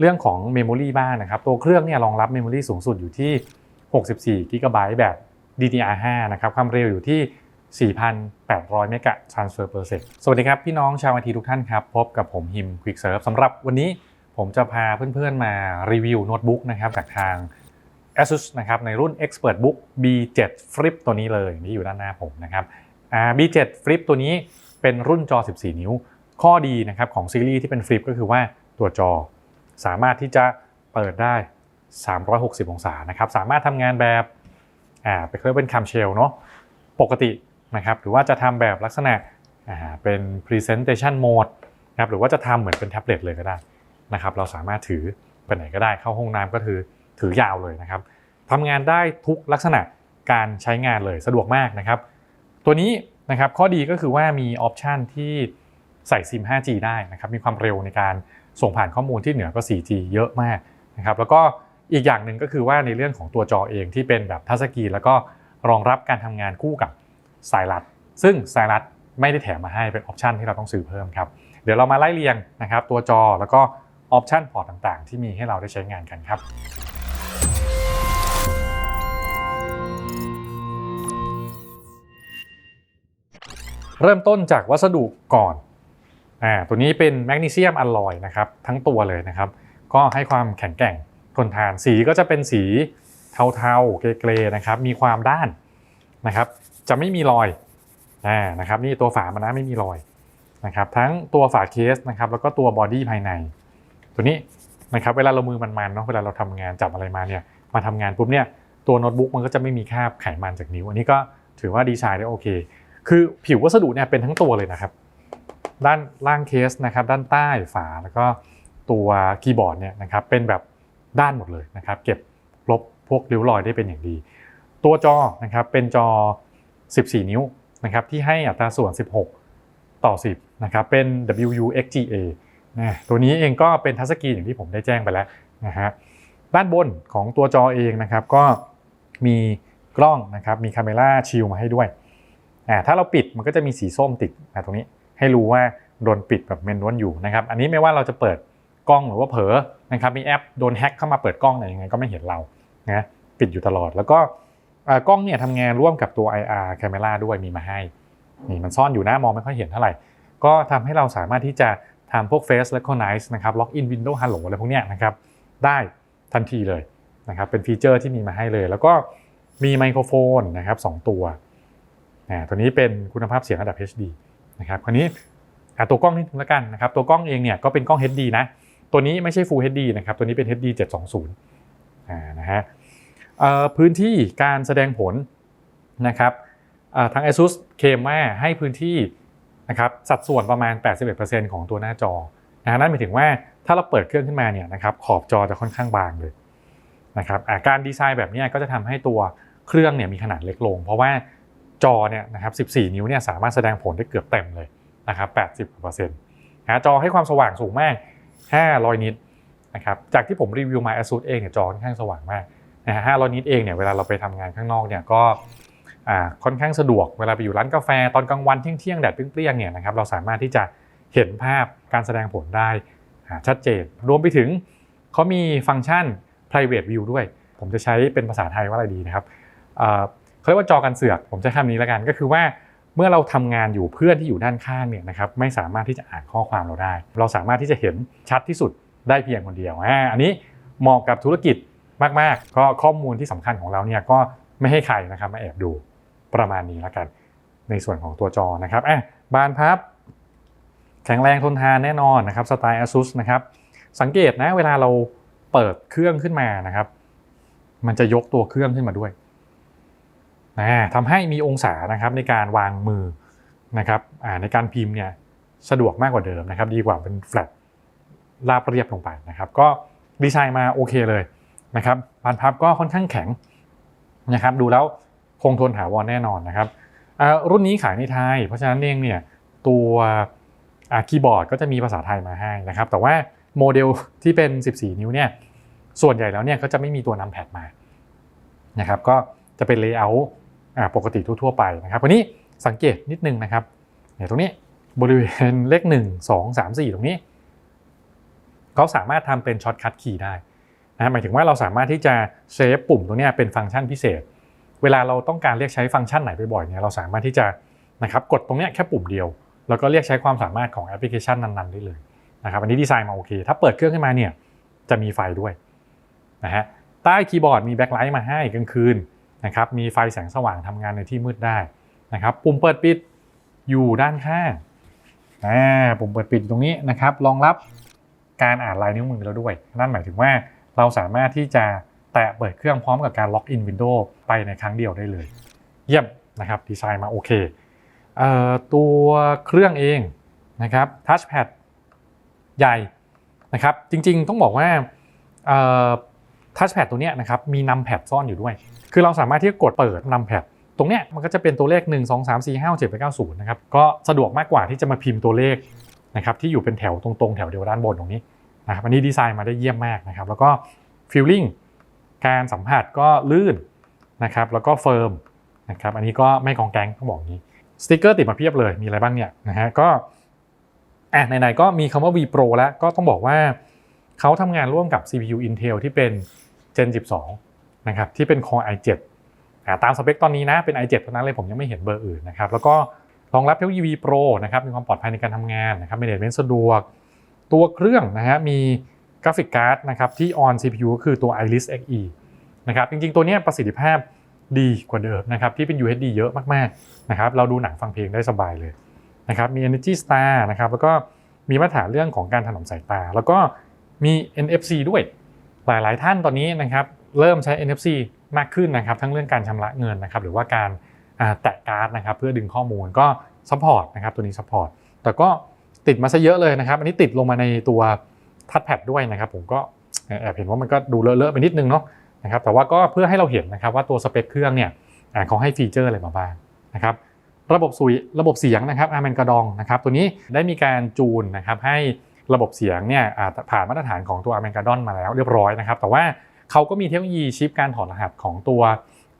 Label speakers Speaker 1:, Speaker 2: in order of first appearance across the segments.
Speaker 1: เรื่องของเมมโมรีบ้างนะครับ ตัวเครื่องเนี่ยรองรับเมมโมรีสูงสุดอยู่ที่ 64 g b แบบ DDR5 นะครับ ความเร็วอยู่ที่ 4,800 เมกะ transfer per sec สวัสดีครับ พี่น้องชาวไอทีทุกท่านครับ พบกับผมฮิม Quick Serve สำหรับวันนี้ผมจะพาเพื่อนๆมารีวิวโน้ตบุ๊กนะครับจากทาง ASUS นะครับในรุ่น ExpertBook B7 Flip ตัวนี้เลยที่อยู่ด้านหน้าผมนะครับ B7 Flip ตัวนี้เป็นรุ่นจอ 14 นิ้ว ข้อดีนะครับของซีรีส์ที่เป็นฟลิปก็คือว่าตัวจอ สามารถที่จะเปิดได้ 360 องศานะครับสามารถทำงานแบบอ่าเป็นเรียเป็นคัมเชลเนาะปกตินะครับหรือว่าจะทำแบบลักษณะอ่าเป็น Presentation Mode นะครับหรือว่าจะทำเหมือนเป็นแท็บเล็ตเลยก็ได้นะครับเราสามารถถือไปไหนก็ได้เข้าห้องน้ำก็ถือถือยาวเลยนะครับทำงานได้ทุกลักษณะการใช้งานเลยสะดวกมากนะครับ ตัวนี้นะครับข้อดีก็คือว่ามีออปชันที่ใส่ซิม 5G ได้นะครับมีความเร็วในการ ส่งผ่านข้อมูลที่เหนือกว่า 4G เยอะมากนะครับแล้วก็อีกอย่างหนึ่งก็คือว่าในเรื่องของตัวจอเองที่เป็นแบบทัชสกรีนแล้วก็รองรับการทำงานคู่กับสายรัด ซึ่งสายรัดไม่ได้แถมมาให้เป็นออปชันที่เราต้องซื้อเพิ่มครับ เดี๋ยวเรามาไล่เรียงนะครับตัวจอแล้วก็ออปชันพอร์ตต่างๆ ที่มีให้เราได้ใช้งานกันครับเริ่มต้นจากวัสดุก่อน อ่าตัวนี้เป็นแมกนีเซียมอลลอยนะครับทั้งตัวเลยนะครับ ก็ให้ความแข็งแกร่งทนทานสีก็จะเป็นสีเทาๆเกรย์นะครับ มีความด้านนะครับ จะไม่มีรอยอ่านะครับนี่ตัวฝามันนะไม่มีรอยนะครับ ทั้งตัวฝาเคสนะครับ แล้วก็ตัวบอดี้ภายใน ตัวนี้นะครับเวลาเรามือมันๆเนาะเวลาเราทำงานจับอะไรมาเนี่ยมาทำงานปุ๊บเนี่ยตัวโน้ตบุ๊กมันก็จะไม่มีคราบไขมันจากนิ้ว อันนี้ก็ถือว่าดีไซน์ได้โอเค คือผิววัสดุเนี่ยเป็นทั้งตัวเลยนะครับ ด้านล่างเคสนะครับด้านใต้ฝาแล้วก็ตัวคีย์บอร์ดเนี่ยนะครับเป็นแบบด้านหมดเลยนะครับเก็บลบพวกริ้วรอยได้เป็นอย่างดี ตัวจอนะครับเป็นจอ 14 นิ้วนะครับที่ให้อัตราส่วน 16 ต่อ 10นะครับเป็น WUXGA นะตัวนี้เองก็เป็นทัชสกรีนอย่างที่ผมได้แจ้งไปแล้วนะฮะด้านบนของตัวจอเองนะครับก็มีกล้องนะครับมีคาเมล่าชิลมาให้ด้วยอ่าถ้าเราปิดมันก็จะมีสีส้มติดนะตรงนี้ ให้รู้ว่าโดนปิดแบบเมนวนอยู่นะครับ อันนี้ไม่ว่าเราจะเปิดกล้องหรือว่าเผลอนะครับมีแอปโดนแฮ็กเข้ามาเปิดกล้องไหนยังไงก็ไม่เห็นเรานะปิดอยู่ตลอด แล้วก็กล้องเนี่ยทำงานร่วมกับตัว IR Camera ด้วยมีมาให้นี่มันซ่อนอยู่นะมองไม่ค่อยเห็นเท่าไหร่ ก็ทำให้เราสามารถที่จะทำพวก Face Recognize นะครับ Login Window Hello อะไรพวกเนี้ยนะครับได้ทันทีเลยนะครับเป็นฟีเจอร์ที่มีมาให้เลย แล้วก็มีไมโครโฟนนะครับสองตัวอ่าตัวนี้เป็นคุณภาพเสียงระดับ HD นะครับคราวนี้ตัวกล้องนิดนึงแล้วกันนะครับตัวกล้องเองเนี่ยก็เป็นกล้อง HD นะตัวนี้ไม่ใช่ Full HD นะครับตัวนี้เป็น HD 720อ่านะฮะพื้นที่การแสดงผลนะครับทาง ASUS เคมว่าให้พื้นที่นะครับสัดส่วนประมาณ 81%ของตัวหน้าจอนะนั่นหมายถึงว่าถ้าเราเปิดเครื่องขึ้นมาเนี่ยนะครับขอบจอจะค่อนข้างบางเลยนะครับการดีไซน์แบบนี้ก็จะทำให้ตัวเครื่องเนี่ยมีขนาดเล็กลง เพราะว่า จอเนี่ยนะครับ 14 นิ้วเนี่ยสามารถแสดงผลได้เกือบเต็มเลยนะครับ 80%นะจอให้ความสว่างสูงมาก 500 นิตนะครับ จากที่ผมรีวิวมา ASUS เองเนี่ยจอค่อนข้างสว่างมากนะฮะ500 นิตเองเนี่ยเวลาเราไปทำงานข้างนอกเนี่ยก็อ่าค่อนข้างสะดวกเวลาไปอยู่ร้านกาแฟตอนกลางวันเที่ยงแดดเปรี้ยงๆเนี่ยนะครับเราสามารถที่จะเห็นภาพการแสดงผลได้ชัดเจน รวมไปถึงเขามีฟังก์ชัน private view ด้วย ผมจะใช้เป็นภาษาไทยว่าอะไรดีนะครับ เขาเรียกว่าจอกันเสือกผมใช้คำนี้แล้วกันก็คือว่าเมื่อเราทำงานอยู่เพื่อนที่อยู่ด้านข้างเนี่ยนะครับไม่สามารถที่จะอ่านข้อความเราได้ เราสามารถที่จะเห็นชัดที่สุดได้เพียงคนเดียวอ่าอันนี้เหมาะกับธุรกิจมากๆ ก็ข้อมูลที่สำคัญของเราเนี่ยก็ไม่ให้ใครนะครับมาแอบดูประมาณนี้แล้วกัน ในส่วนของตัวจอนะครับอะบานพับ แข็งแรงทนทานแน่นอนนะครับสไตล์ ASUS นะครับสังเกตนะเวลาเราเปิดเครื่องขึ้นมานะครับ มันจะยกตัวเครื่องขึ้นมาด้วย ทำให้มีองศานะครับในการวางมือนะครับในการพิมพ์เนี่ยสะดวกมากกว่าเดิมนะครับ ดีกว่าเป็นแฟลตราบเรียบลงไปนะครับ ก็ดีไซน์มาโอเคเลยนะครับบานพับก็ค่อนข้างแข็งนะครับ ดูแล้วคงทนถาวรแน่นอนนะครับรุ่นนี้ขายในไทย เพราะฉะนั้นเองเนี่ยตัวคีย์บอร์ดก็จะมีภาษาไทยมาให้นะครับ แต่ว่าโมเดลที่เป็น 14 นิ้วเนี่ยส่วนใหญ่แล้วเนี่ยก็จะไม่มีตัวนำแพดมานะครับ ก็จะเป็นเลเยอร์ ปกติทั่วๆไปนะครับวันนี้สังเกตนิดนึงนะครับเนี่ยตรงนี้บริเวณเลข 1 2 3 4 ตรงนี้ เขาสามารถทำเป็นช็อตคัทคีย์ได้นะหมายถึงว่าเราสามารถที่จะเซฟปุ่มตรงนี้เป็นฟังก์ชันพิเศษ เวลาเราต้องการเรียกใช้ฟังก์ชันไหนบ่อยๆเนี่ยเราสามารถที่จะนะครับกดตรงนี้แค่ปุ่มเดียว แล้วก็เรียกใช้ความสามารถของแอปพลิเคชันนั้นๆได้เลยนะครับอันนี้ดีไซน์มาโอเค ถ้าเปิดเครื่องขึ้นมาเนี่ยจะมีไฟด้วยนะฮะใต้คีย์บอร์ดมีแบ็คไลท์มาให้กลางคืน นะครับมีไฟแสงสว่างทำงานในที่มืดได้นะครับปุ่มเปิดปิดอยู่ด้านข้างปุ่มเปิดปิดอยู่ตรงนี้นะครับรองรับการอ่านลายนิ้วมือเราด้วย นั่นหมายถึงว่าเราสามารถที่จะแตะเปิดเครื่องพร้อมกับการล็อกอินวินโดว์ไปในครั้งเดียวได้เลย เยี่ยมนะครับดีไซน์มาโอเคเอ่อตัวเครื่องเองนะครับทัชแพดใหญ่นะครับจริงๆต้องบอกว่าทัชแพดตัวนี้นะครับมีนัมแพดซ่อนอยู่ด้วย คือเราสามารถที่จะกดเปิดนัมแพดตรงเนี้ยมันก็จะเป็นตัวเลข 1 2 3 4 5 6 7 8 9 0นะครับก็สะดวกมากกว่าที่จะมาพิมพ์ตัวเลขนะครับที่อยู่เป็นแถวตรงๆ แถวเดียวด้านบนตรงนี้นะครับอันนี้ดีไซน์มาได้เยี่ยมมากนะครับแล้วก็ฟีลลิ่งการสัมผัสก็ลื่นนะครับแล้วก็เฟิร์มนะครับอันนี้ก็ไม่กองแกงต้องบอกงี้สติกเกอร์ติดมาเพียบเลยมีอะไรบ้างเนี่ยนะฮะก็อะไหนๆก็มีคำว่า V Pro แล้วก็ต้องบอกว่าเขาทำงานร่วมกับ CPU Intel ที่เป็น Gen 12 นะครับที่เป็น Core i7 ตามสเปคตอนนี้นะเป็น i7 เท่านั้นเลยผมยังไม่เห็นเบอร์อื่นนะครับแล้วก็รองรับเทคโนโลยี V Pro นะครับมีความปลอดภัยในการทำงานนะครับ management สะดวก ตัวเครื่องนะฮะมีกราฟิกการ์ดนะครับที่ on CPU ก็คือตัว Iris Xe นะครับจริงๆ ตัวนี้ประสิทธิภาพดีกว่าเดิมนะครับที่เป็น UHD เยอะมากๆนะครับเราดูหนังฟังเพลงได้สบายเลยนะครับมี Energy Star นะครับแล้วก็มีมาตรฐานเรื่องของการถนอมสายตา แล้วก็มี NFC ด้วยหลายๆท่านตอนนี้นะครับ เริ่มใช้ NFC มากขึ้นนะครับ ทั้งเรื่องการชำระเงินนะครับ หรือว่าการแตะการ์ดนะครับ เพื่อดึงข้อมูลก็ซัพพอร์ตนะครับ ตัวนี้ซัพพอร์ตแต่ก็ติดมาซะเยอะเลยนะครับ อันนี้ติดลงมาในตัวทัชแพดด้วยนะครับ ผมก็แอบเห็นว่ามันก็ดูเลอะๆไปนิดนึงเนาะนะครับ แต่ว่าก็เพื่อให้เราเห็นนะครับว่าตัวสเปคเครื่องเนี่ยเขาให้ฟีเจอร์อะไรมาบ้างนะครับ ระบบสุยระบบเสียงนะครับอาร์แมนกระดองนะครับ ตัวนี้ได้มีการจูนนะครับให้ระบบเสียงเนี่ยผ่านมาตรฐานของตัวอาร์แมนกระดอนมาแล้วเรียบร้อยนะครับ แต่ว่า เขาก็มีเทคโนโลยีชิปการถอดรหัสของตัว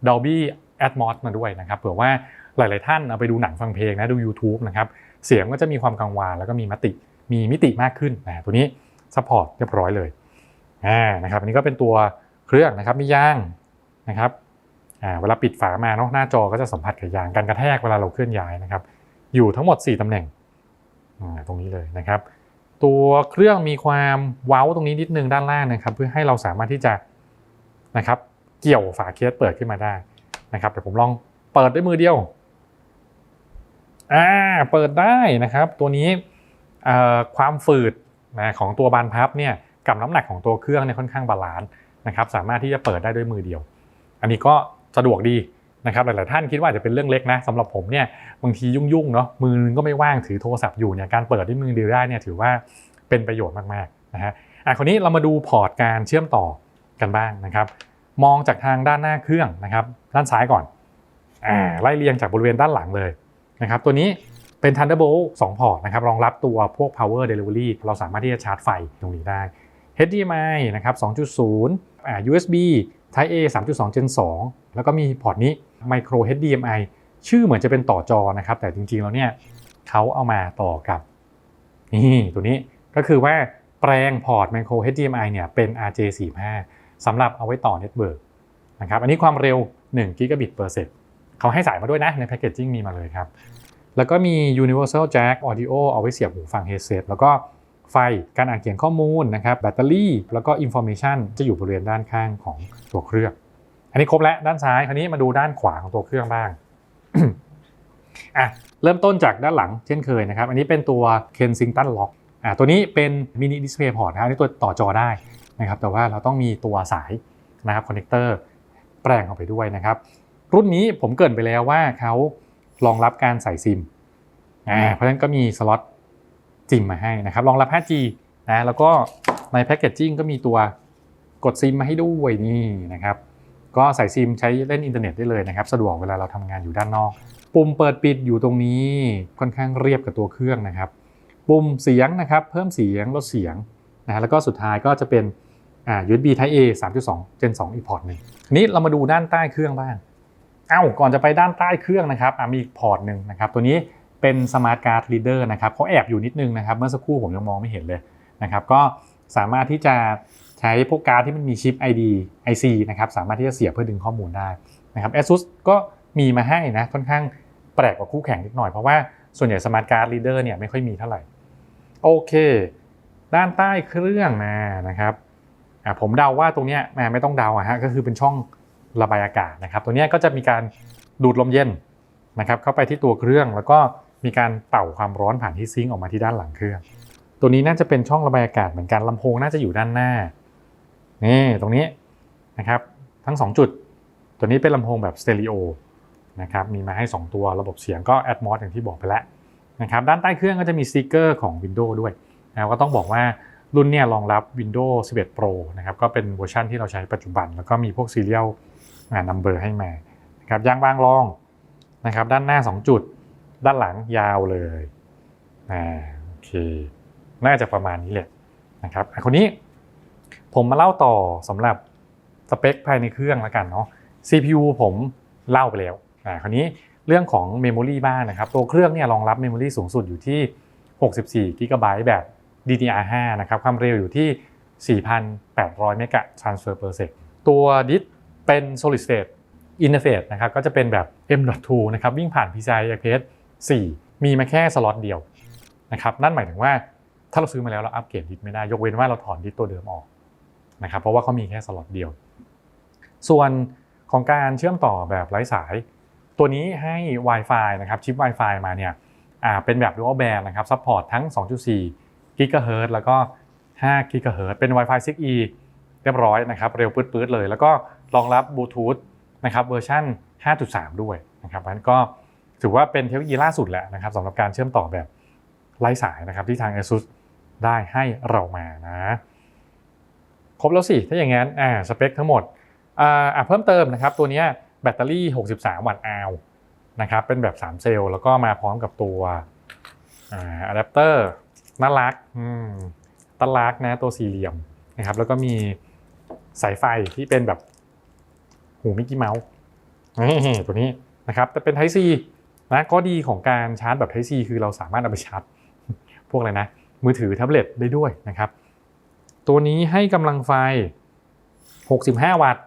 Speaker 1: Dolby Atmos มาด้วยนะครับเผื่อว่าหลาย ๆ ท่านเอาไปดูหนังฟังเพลงนะดู YouTube นะครับเสียงก็จะมีความกังวานแล้วก็มีมติมีมิติมากขึ้นนะตัวนี้ซัพพอร์ตเรียบร้อยเลยอ่านะครับอันนี้ก็เป็นตัวเครื่องนะครับมียางนะครับอ่าเวลาปิดฝามาเนาะหน้าจอก็จะสัมผัสกับยางการกระแทกเวลาเราเคลื่อนย้ายนะครับ อยู่ทั้งหมด 4ตำแหน่งอ่าตรงนี้เลยนะครับ ตัวเครื่องมีความเว้าตรงนี้นิดนึงด้านล่างนะครับ เพื่อให้เราสามารถที่จะ นะครับเกี่ยวฝาเคสเปิดขึ้นมาได้นะครับเดี๋ยวผมลองเปิดด้วยมือเดียวอ่าเปิดได้นะครับ ตัวนี้ความฝืดนะของตัวบานพับเนี่ยกับน้ำหนักของตัวเครื่องเนี่ยค่อนข้างบาลานซ์นะครับ สามารถที่จะเปิดได้ด้วยมือเดียว อันนี้ก็สะดวกดีนะครับหลาย ๆ ท่านคิดว่าจจะเป็นเรื่องเล็กนะสำหรับผมเนี่ยบางทียุ่ง ๆ เนาะมือนึงก็ไม่ว่างถือโทรศัพท์อยู่เนี่ยการเปิดด้วยมือเดียวได้เนี่ยถือว่าเป็นประโยชน์มาก ๆ นะฮะอะคราวนี้เรามาดูพอร์ตการเชื่อมต่อ กันบ้างนะครับ มองจากทางด้านหน้าเครื่องนะครับ ด้านซ้ายก่อนอ่าไล่เรียงจากบริเวณด้านหลังเลยนะครับ ตัวนี้เป็น Thunderbolt 2 พอร์ตนะครับ รองรับตัวพวก power delivery เราสามารถที่จะชาร์จไฟตรงนี้ได้ HDMI นะครับ 2.0อ่า USB Type A 3.2 Gen 2 แล้วก็มีพอร์ตนี้ Micro HDMI ชื่อเหมือนจะเป็นต่อจอนะครับ แต่จริงๆแล้วเนี่ยเขาเอามาต่อกับนี่ตัวนี้ก็คือว่าแปลงพอร์ต Micro HDMI เนี่ยเป็น RJ45 สำหรับเอาไว้ต่อเน็ตเวิร์กนะครับอันนี้ความเร็ว1 Gigabit per sec เขาให้สายมาด้วยนะ ในแพคเกจจิ้งมีมาเลยครับ แล้วก็มี Universal Jack Audio เอาไว้เสียบหูฟัง headset แล้วก็ไฟการอ่านเขียนข้อมูลนะครับแบตเตอรี่ แล้วก็ Information จะอยู่บริเวณด้านข้างของตัวเครื่อง อันนี้ครบแล้วด้านซ้ายคราวนี้มาดูด้านขวาของตัวเครื่องบ้างอะเริ่มต้นจากด้านหลังเช่นเคยนะครับ อันนี้เป็นตัว Kensington Lock อะตัวนี้เป็นมินิดิสเพย์พอร์ตนะครับอันนี้ตัวต่อจอได้ นะครับแต่ว่าเราต้องมีตัวสายนะครับคอนเนคเตอร์แปลงออกไปด้วยนะครับ รุ่นนี้ผมเกรินไปแล้วว่าเขารองรับการใส่ซิมอ่าเพราะฉะนั้นก็มีสล็อตซิมมาให้นะครับรองรับ 5G นะแล้วก็ในแพคเกจจิ้งก็มีตัวกดซิมมาให้ด้วยนี่นะครับก็ใส่ซิมใช้เล่นอินเทอร์เน็ตได้เลยนะครับ สะดวกเวลาเราทำงานอยู่ด้านนอก ปุ่มเปิดปิดอยู่ตรงนี้ค่อนข้างเรียบกับตัวเครื่องนะครับ ปุ่มเสียงนะครับ เพิ่มเสียงลดเสียงนะฮะแล้วก็สุดท้ายก็จะเป็น อ่า USB Type A 3.2 Gen 2อีกพอร์ตหนึ่งนี้เรามาดูด้านใต้เครื่องบ้าง เอ้า ก่อนจะไปด้านใต้เครื่องนะครับมีอีกพอร์ตหนึ่งนะครับ ตัวนี้เป็น Smart Card Reader นะครับเขาแอบอยู่นิดนึงนะครับ เมื่อสักครู่ผมยังมองไม่เห็นเลยนะครับ ก็สามารถที่จะใช้พวกการ์ดที่มันมีชิป ID IC นะครับ สามารถที่จะเสียบเพื่อดึงข้อมูลได้นะครับ ASUS ก็มีมาให้นะ ค่อนข้างแปลกกว่าคู่แข่งนิดหน่อย เพราะว่าส่วนใหญ่ Smart Card Reader เนี่ยไม่ค่อยมีเท่าไหร่ โอเค ด้านใต้เครื่องมานะครับ ผมเดาว่าตรงนี้แมไม่ต้องเดาอะฮะก็คือเป็นช่องระบายอากาศนะครับ ตัวนี้ก็จะมีการดูดลมเย็นนะครับเข้าไปที่ตัวเครื่องแล้วก็มีการเป่าความร้อนผ่านที่ซิงค์ออกมาที่ด้านหลังเครื่อง ตัวนี้น่าจะเป็นช่องระบายอากาศเหมือนกันลำโพงน่าจะอยู่ด้านหน้านี่ตรงนี้นะครับทั้ง 2 จุด ตัวนี้เป็นลำโพงแบบสเตอริโอนะครับมีมาให้ 2 ตัวระบบเสียงก็ Atmos อย่างที่บอกไปแล้วนะครับด้านใต้เครื่องก็จะมีสติกเกอร์ของ Windows ด้วยนะก็ต้องบอกว่า รุ่นเนี่ยรองรับ Windows 11 Pro นะครับก็เป็นเวอร์ชันที่เราใช้ปัจจุบัน แล้วก็มีพวก Serial Number ให้มานะครับยางบางรองนะครับด้านหน้า 2 จุด ด้านหลังยาวเลยอ่าโอเคน่าจะประมาณนี้แหละนะครับอะคนนี้ผมมาเล่าต่อสำหรับสเปคภายในเครื่องแล้วกันเนาะ CPU ผมเล่าไปแล้วอ่าคราวนี้เรื่องของ Memory บ้างนะครับ ตัวเครื่องเนี่ยรองรับ Memory สูงสุดอยู่ที่ 64 GB แบบ DDR5 นะครับความเร็วอยู่ที่ 4,800 เมกะ transfer per sec ตัวดิสเป็น solid state interface นะครับก็จะเป็นแบบ M.2 นะครับวิ่งผ่าน PCI Express 4 มีมาแค่สล็อตเดียวนะครับนั่นหมายถึงว่าถ้าเราซื้อมาแล้วเราอัปเกรดดิสไม่ได้ ยกเว้นว่าเราถอนดิสตัวเดิมออกนะครับเพราะว่าเขามีแค่สล็อตเดียว ส่วนของการเชื่อมต่อแบบไร้สาย ตัวนี้ให้ Wi-Fi นะครับชิป Wi-Fi มาเนี่ยเป็นแบบ dual band นะครับซัพพอร์ตทั้ง 2.4 GHz แล้วก็5 GHz เฮิรตเป็น Wi-Fi 6E เรียบร้อยนะครับ เร็วปื๊ดๆเลย แล้วก็รองรับบลูทูธนะครับเวอร์ชัน5.3 ด้วยนะครับนั้นก็ถือว่าเป็นเทคโนโลยีล่าสุดแหละนะครับสำหรับการเชื่อมต่อแบบไร้สายนะครับที่ทาง ASUS ได้ให้เรามานะ ครบแล้วสิ ถ้าอย่างนั้นอ่าสเปคทั้งหมดอ่าเพิ่มเติมนะครับ ตัวนี้แบตเตอรี่ 63 วัตต์อาวนะครับเป็นแบบ 3 เซลล์แล้วก็มาพร้อมกับตัวอ่าอะแดปเตอร์ น่ารักตลักนะตัวสี่เหลี่ยมนะครับ แล้วก็มีสายไฟที่เป็นแบบหูมิกกี้เมาส์ตัวนี้นะครับแต่เป็น Type C นะก็ดีของการชาร์จแบบ Type C คือเราสามารถเอาไปชาร์จพวกอะไรนะ มือถือแท็บเล็ตได้ด้วยนะครับ ตัวนี้ให้กำลังไฟ 65 วัตต์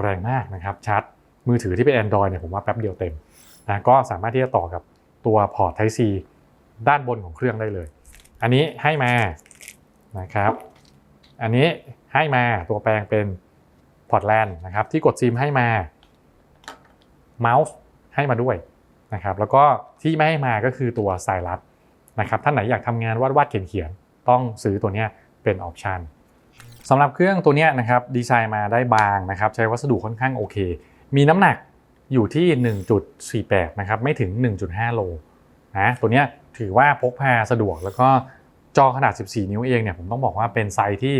Speaker 1: แรงมากนะครับชาร์จมือถือที่เป็น Android เนี่ยผมว่าแป๊บเดียวเต็มนะก็สามารถที่จะต่อกับตัวพอร์ต Type C ด้านบนของเครื่องได้เลย อันนี้ให้มานะครับ อันนี้ให้มาตัวแปลงเป็นพอร์ตแลนด์นะครับ ที่กดซิมให้มาเมาส์ให้มาด้วยนะครับ แล้วก็ที่ไม่ให้มาก็คือตัวสายรัดนะครับ ท่านไหนอยากทำงานวาดวาดเขียนเขียนๆต้องซื้อตัวนี้เป็นออปชันสำหรับเครื่องตัวนี้นะครับดีไซน์มาได้บางนะครับ ใช้วัสดุค่อนข้างโอเค มีน้ำหนักอยู่ที่ 1.48 นะครับ ไม่ถึง 1.5 โลนะตัวนี้ ถือว่าพกพาสะดวก แล้วก็จอขนาด 14 นิ้วเองเนี่ยผมต้องบอกว่าเป็นไซส์ที่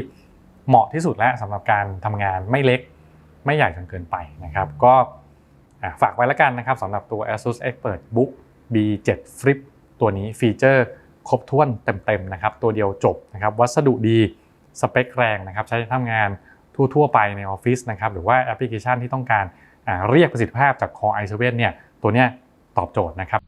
Speaker 1: เหมาะที่สุดแล้วสำหรับการทำงานไม่เล็กไม่ใหญ่จนเกินไปนะครับก็ฝากไว้แล้วกันนะครับสำหรับตัว ASUS Expert Book B7 Flip ตัวนี้ฟีเจอร์ครบถ้วนเต็มๆนะครับตัวเดียวจบนะครับวัสดุดีสเปคแรงนะครับใช้ทำงานทั่วๆไปในออฟฟิศนะครับหรือว่าแอปพลิเคชันที่ต้องการเรียกประสิทธิภาพจาก Core i7 เนี่ยตัวเนี้ยตอบโจทย์นะครับ